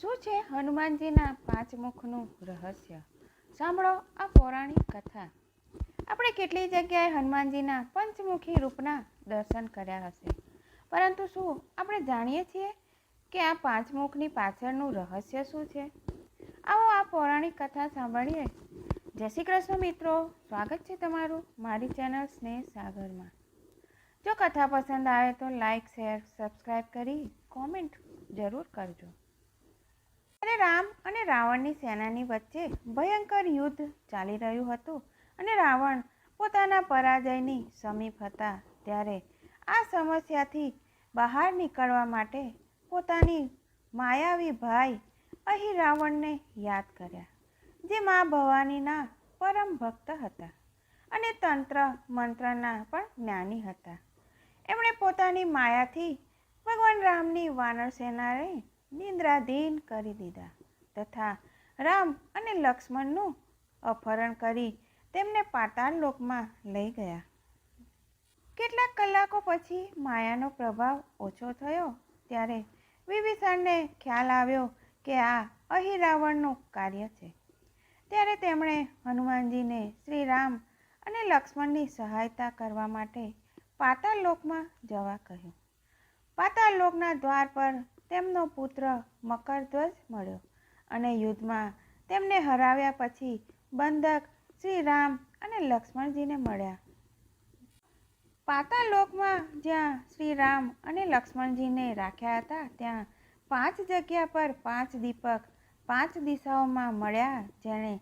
શું છે હનુમાનજીના પાંચ મુખનું રહસ્ય? સાંભળો આ પૌરાણિક કથા. આપણે કેટલી જગ્યાએ હનુમાનજીના પંચમુખી રૂપના દર્શન કર્યા હશે? પરંતુ શું આપણે જાણીએ છીએ કે આ પાંચમુખની પાછળનું રહસ્ય શું છે? આવો આ પૌરાણિક કથા સાંભળીએ. જય શ્રી કૃષ્ણ મિત્રો. સ્વાગત છે તમારું મારી ચેનલ સ્નેહ સાગરમાં. જો કથા પસંદ આવે તો લાઈક, શેર, સબસ્ક્રાઈબ કરી કોમેન્ટ જરૂર કરજો. અને રામ અને રાવણની સેનાની વચ્ચે ભયંકર યુદ્ધ ચાલી રહ્યું હતું અને રાવણ પોતાના પરાજયની સમીપ હતા ત્યારે આ સમસ્યાથી બહાર નીકળવા માટે પોતાની માયાવી ભાઈ અહીં રાવણને યાદ કર્યા, જે મા ભવાનીના પરમ ભક્ત હતા અને તંત્ર મંત્રના પણ જ્ઞાની હતા. એમણે પોતાની માયાથી ભગવાન રામની વાનર સેનાને નિંદ્રાધીન કરી દીધા તથા રામ અને લક્ષ્મણનું અપહરણ કરી તેમને પાતાળ લોકમાં લઈ ગયા. કેટલાક કલાકો પછી માયાનો પ્રભાવ ઓછો થયો ત્યારે વિભીષણને ખ્યાલ આવ્યો કે આ અહીં રાવણનું કાર્ય છે. ત્યારે તેમણે હનુમાનજીને શ્રી રામ અને લક્ષ્મણની સહાયતા કરવા માટે પાતાળ લોકમાં જવા કહ્યું. પાતાળ લોકના દ્વાર પર તેમનો પુત્ર મકરધ્વજ મળ્યો અને યુદ્ધમાં તેમને હરાવ્યા પછી બંધક શ્રી રામ અને લક્ષ્મણજીને મળ્યા. પાતાલોકમાં જ્યાં શ્રી રામ અને લક્ષ્મણજીને રાખ્યા હતા, ત્યાં પાંચ જગ્યા પર પાંચ દીપક પાંચ દિશાઓમાં મળ્યા જેણે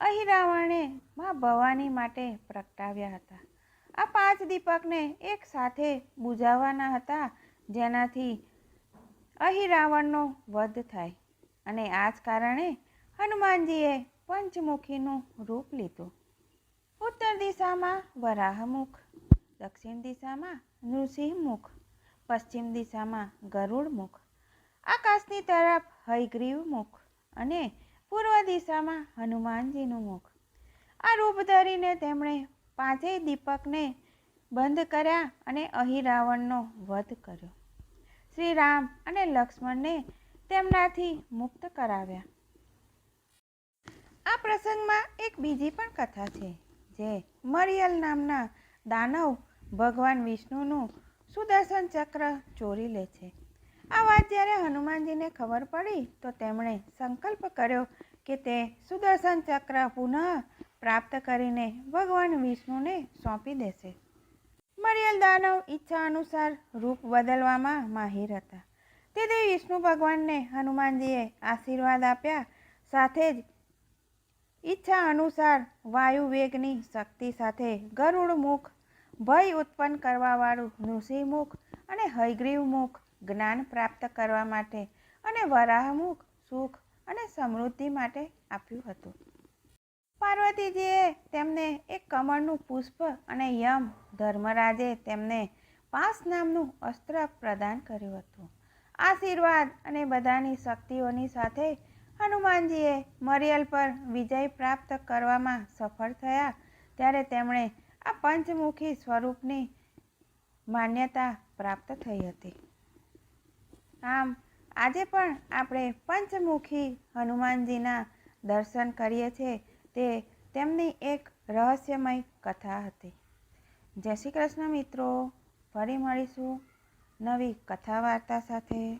અહિરાવણે મા ભવાની માટે પ્રગટાવ્યા હતા. આ પાંચ દીપકને એક સાથે બુઝાવવાના હતા, જેનાથી અહીં રાવણનો વધ થાય અને આ જ કારણે હનુમાનજીએ પંચમુખીનું રૂપ લીધું. ઉત્તર દિશામાં વરાહમુખ, દક્ષિણ દિશામાં નૃસિંહમુખ, પશ્ચિમ દિશામાં ગરુડ મુખ આકાશની તરફ હયગ્રીવમુખ અને પૂર્વ દિશામાં હનુમાનજીનું મુખ. આ રૂપ ધરીને તેમણે પાંચેય દીપકને બંધ કર્યા અને અહીં રાવણનો વધ કર્યો. શ્રી રામ અને લક્ષ્મણને તેમનાથી મુક્ત કરાવ્યા. આ પ્રસંગમાં એક બીજી પણ કથા છે, જે મરિયલ નામના દાનવ ભગવાન વિષ્ણુનું સુદર્શન ચક્ર ચોરી લે છે. આ વાત જ્યારે હનુમાનજીને ખબર પડી, તો તેમણે સંકલ્પ કર્યો કે તે સુદર્શન ચક્ર પુનઃ પ્રાપ્ત કરીને ભગવાન વિષ્ણુને સોંપી દેશે. મરિયલ દાનવ ઈચ્છા અનુસાર રૂપ બદલવામાં માહિર હતા. તેથી વિષ્ણુ ભગવાનને હનુમાનજીએ આશીર્વાદ આપ્યા. સાથે જ ઈચ્છા અનુસાર વાયુ વેગની શક્તિ સાથે ગરુડ મુખ, ભય ઉત્પન્ન કરવાવાળું નૃસિંહમુખ અને હયગ્રીવ મુખ જ્ઞાન પ્રાપ્ત કરવા માટે અને વરાહમુખ સુખ અને સમૃદ્ધિ માટે આપ્યું હતું. પાર્વતીજીએ તેમને એક કમળનું પુષ્પ અને યમ ધર્મરાજે તેમને પાસ નામનું અસ્ત્ર પ્રદાન કર્યું હતું. આશીર્વાદ અને બધાની શક્તિઓની સાથે હનુમાનજીએ મરિયલ પર વિજય પ્રાપ્ત કરવામાં સફળ થયા, ત્યારે તેમણે આ પંચમુખી સ્વરૂપની માન્યતા પ્રાપ્ત થઈ હતી. આમ, આજે પણ આપણે પંચમુખી હનુમાનજીના દર્શન કરીએ છીએ, તે તેમની એક રહસ્યમય કથા હતી. જય શ્રી કૃષ્ણ મિત્રો. ફરી મળીશું નવી કથા વાર્તા સાથે.